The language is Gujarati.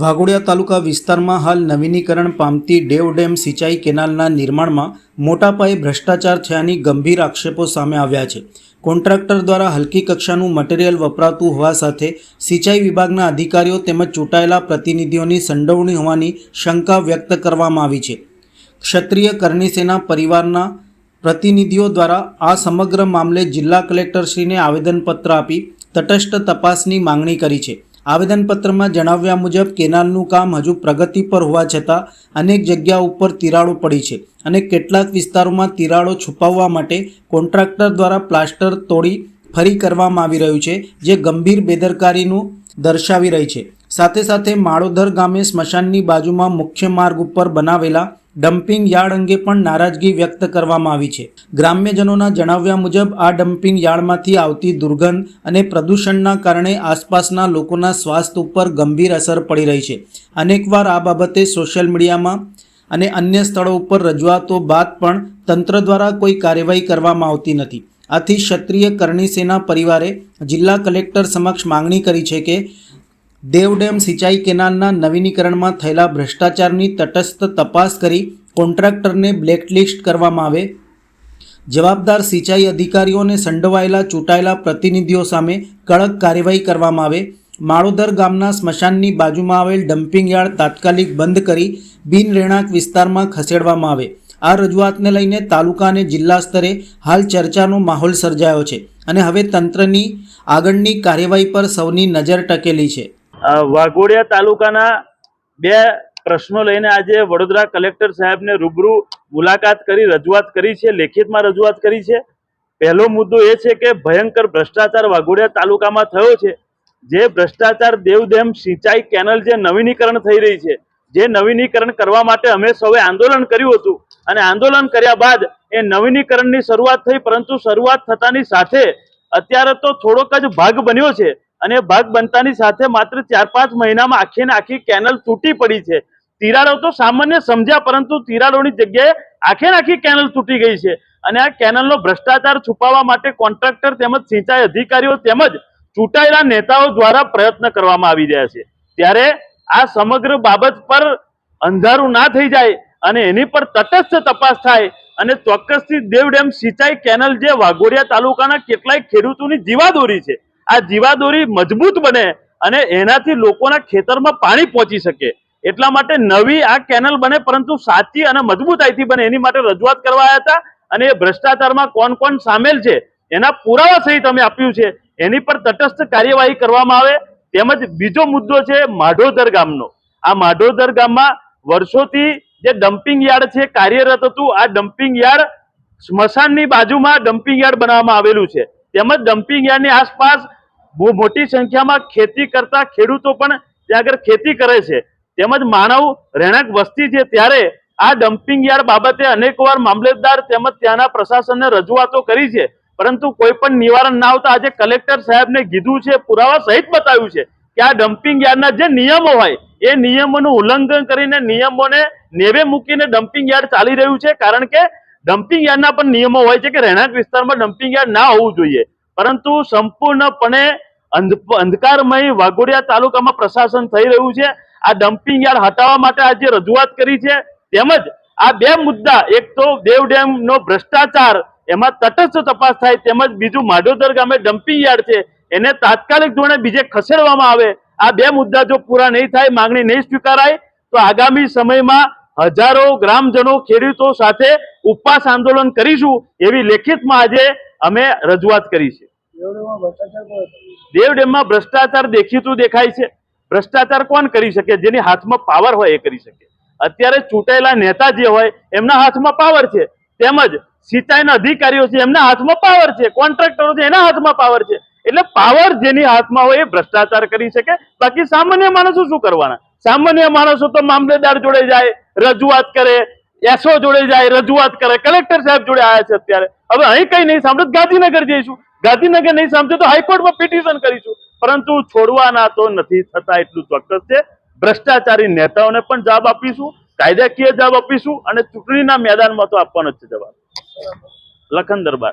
વાઘોડિયા તાલુકા વિસ્તારમાં હાલ નવીનીકરણ પામતી ડેવ ડેમ સિંચાઈ કેનાલના નિર્માણમાં મોટા પાયે ભ્રષ્ટાચાર થયાની ગંભીર આક્ષેપો સામે આવ્યા છે. કોન્ટ્રાક્ટર દ્વારા હલકી કક્ષાનું મટીરિયલ વપરાતું હોવા સાથે સિંચાઈ વિભાગના અધિકારીઓ તેમજ ચૂંટાયેલા પ્રતિનિધિઓની સંડોવણી હોવાની શંકા વ્યક્ત કરવામાં આવી છે. ક્ષત્રિય કરણીસેના પરિવારના પ્રતિનિધિઓ દ્વારા આ સમગ્ર મામલે જિલ્લા કલેક્ટરશ્રીને આવેદનપત્ર આપી તટસ્થ તપાસની માંગણી કરી છે. આવેદનપત્રમાં જણાવ્યા મુજબ, કેનાલનું કામ હજુ પ્રગતિ પર હોવા છતાં અનેક જગ્યા ઉપર તિરાડો પડી છે અને કેટલાક વિસ્તારોમાં તિરાડો છુપાવવા માટે કોન્ટ્રાક્ટર દ્વારા પ્લાસ્ટર તોડી ફરી કરવામાં આવી રહ્યું છે, જે ગંભીર બેદરકારીનું દર્શાવી રહી છે. સાથે સાથે માળોદર ગામે સ્મશાનની બાજુમાં મુખ્ય માર્ગ ઉપર બનાવેલા ડમ્પિંગ યાર્ડ અંગે પણ નારાજગી વ્યક્ત કરવામાં આવી છે. ગ્રામ્યજનોના જણાવ્યા મુજબ, આ ડમ્પિંગ યાર્ડમાંથી આવતી દુર્ગંધ અને પ્રદૂષણના કારણે આસપાસના લોકોના સ્વાસ્થ્ય ઉપર ગંભીર અસર પડી રહી છે. અનેકવાર આ બાબતે સોશિયલ મીડિયામાં અને અન્ય સ્થળો ઉપર રજૂઆતો બાદ પણ તંત્ર દ્વારા કોઈ કાર્યવાહી કરવામાં આવતી નથી. આથી ક્ષત્રિય કરણી સેના પરિવારે જિલ્લા કલેક્ટર સમક્ષ માંગણી કરી છે કે દેવ ડેમ સિંચાઈ કેનાલના નવીનીકરણમાં થયેલા ભ્રષ્ટાચારની તટસ્થ તપાસ કરી કોન્ટ્રાક્ટરને બ્લેકલિસ્ટ કરવામાં આવે. જવાબદાર સિંચાઈ અધિકારીઓને સંડોવાયેલા ચૂંટાયેલા પ્રતિનિધિઓ સામે કડક કાર્યવાહી કરવામાં આવે. માળોદર ગામના સ્મશાનની બાજુમાં આવેલ ડમ્પિંગ યાર્ડ તાત્કાલિક બંધ કરી બિન રહેણાંક વિસ્તારમાં ખસેડવામાં આવે. આ રજૂઆતને લઈને તાલુકા અને જિલ્લા સ્તરે હાલ ચર્ચાનો માહોલ સર્જાયો છે અને હવે તંત્રની આગળની કાર્યવાહી પર સૌની નજર ટકેલી છે. વાઘોડિયા તાલુકાના બે પ્રશ્નો લઈને આજે વડોદરા કલેક્ટર સાહેબને રૂબરૂ મુલાકાત કરી, રજૂઆત કરી છે, લેખિતમાં રજૂઆત કરી છે. પહેલો મુદ્દો એ છે કે ભયંકર ભ્રષ્ટાચાર વાઘોડિયા તાલુકામાં થયો છે. જે ભ્રષ્ટાચાર દેવદેમ સિંચાઈ કેનલ જે નવીનીકરણ થઈ રહી છે, જે નવીનીકરણ કરવા માટે અમે સૌએ આંદોલન કર્યું હતું અને આંદોલન કર્યા બાદ એ નવીનીકરણની શરૂઆત થઈ, પરંતુ શરૂઆત થતાની સાથે અત્યારે તો થોડોક જ ભાગ બન્યો છે. અને ભાગ બનતાની સાથે માત્ર ચાર પાંચ મહિનામાં આખી ને આખી કેનલ તૂટી પડી છે. તિરાડો તો સામાન્ય સમજ્યા, પરંતુ તિરાડોની જગ્યાએ આખે આખી કેનલ તૂટી ગઈ છે. અને આ કેનલનો ભ્રષ્ટાચાર છુપાવવા માટે કોન્ટ્રાક્ટર તેમજ સિંચાઈ અધિકારીઓ તેમજ ચૂંટાયેલા નેતાઓ દ્વારા પ્રયત્ન કરવામાં આવી રહ્યા છે. ત્યારે આ સમગ્ર બાબત પર અંધારું ના થઈ જાય અને એની પર તટસ્થ તપાસ થાય અને ચોક્કસથી દેવ ડેમ સિંચાઈ કેનલ જે વાઘોડિયા તાલુકાના કેટલાય ખેડૂતોની જીવાદોરી છે. આ જીવાદોરી મજબૂત બને અને એનાથી લોકોના ખેતરમાં પાણી પહોંચી શકે. એટલા માટે નવી આ કેનલ બને, પરંતુ સાચી અને મજબૂતાઈથી બને. એની માટે રજૂઆત કરવા આવ્યા હતા અને એ ભ્રષ્ટાચારમાં કોણ કોણ સામેલ છે, એના પુરાવા સહિત અમે આપ્યું છે. એની પર તટસ્થ કાર્યવાહી કરવામાં આવે. તેમજ બીજો મુદ્દો છે માઢોદર ગામનો. આ માઢોદર ગામમાં વર્ષોથી જે ડમ્પિંગ યાર્ડ છે, કાર્યરત હતું, આ ડમ્પિંગ યાર્ડ સ્મશાનની બાજુમાં ડમ્પિંગ યાર્ડ બનાવવામાં આવેલું છે. તેમજ ડમ્પિંગ યાર્ડની આસપાસ બહુ મોટી સંખ્યામાં ખેતી કરતા ખેડૂતો પણ ત્યાં આગળ ખેતી કરે છે. તેમજ માનવ રહેણાંક વસ્તી છે ત્યારે આ ડમ્પિંગ યાર્ડ બાબતે અનેકવાર મામલતદાર તેમજ ત્યાંના પ્રશાસનને રજૂઆતો કરી છે. પરંતુ કોઈ પણ નિવારણ ના આવતા આજે કલેક્ટર સાહેબને કીધું છે, પુરાવા સહિત બતાવ્યું છે કે આ ડમ્પિંગ યાર્ડના જે નિયમો હોય, એ નિયમોનું ઉલ્લંઘન કરીને નિયમોને નેવે મૂકીને ડમ્પિંગ યાર્ડ ચાલી રહ્યું છે. કારણ કે ડમ્પિંગ યાર્ડના પણ નિયમો હોય છે કે રહેણાંક વિસ્તારમાં ડમ્પિંગ યાર્ડ ના હોવું જોઈએ. પરંતુ સંપૂર્ણપણે અંધ- અંધકારમય વાઘોડિયા તાલુકામાં પ્રશાસન થઈ રહ્યું છે. આ ડમ્પિંગ યાર્ડ હટાવવા માટે આજે રજૂઆત કરી છે, તેમજ આ બે મુદ્દા, એક તો દેવ ડેમ નો ભ્રષ્ટાચાર, એમાં તટસ્થ તપાસ થાય, તેમજ બીજું માઢોદર ગામે ડમ્પિંગ યાર્ડ છે, એને તાત્કાલિક ધોરણે બીજે ખસેડવામાં આવે. આ બે મુદ્દા જો પૂરા નહીં થાય, માંગણી નહીં સ્વીકારાય, તો આગામી સમયમાં હજારો ગ્રામજનો ખેડૂતો સાથે ઉપવાસ આંદોલન કરીશું એવી લેખિતમાં આજે અમે રજૂઆત કરી છે. દેવ ડેમમાં ભ્રષ્ટાચાર દેખીતું દેખાય છે. ભ્રષ્ટાચાર કોણ કરી શકે? જેની હાથમાં પાવર હોય એ કરી શકે. અત્યારે ચૂંટાયેલા નેતા જે હોય એમના હાથમાં પાવર છે. તેમજ સિંચાઈના અધિકારીઓ છે એમના હાથમાં પાવર છે. કોન્ટ્રાક્ટરો છે એના હાથમાં પાવર છે. પાવર જેની હાથમાં હોય એ ભ્રષ્ટાચાર કરી શકે. બાકી સામાન્ય માણસો શું કરવાના? સામાન્ય માણસો તો મામલેદાર જોડે જાય, રજૂઆત કરે એસો જોડે જાય, રજૂઆત કરે, કલેક્ટર સાહેબ જોડે આવ્યા છે અત્યારે. હવે અહીં કઈ નહીં, સાંભળે, ગાંધીનગર જઈશું. ગાંધીનગર નહીં સાંભળે તો હાઈકોર્ટમાં પિટિશન કરીશું. પરંતુ છોડવાના તો નથી થતા એટલું ચોક્કસ છે. ભ્રષ્ટાચારી નેતાઓને પણ જવાબ આપીશું, કાયદાકીય જવાબ આપીશું અને ચૂંટણીના મેદાનમાં તો આપવાનો જ છે જવાબ. લખન દરબાર.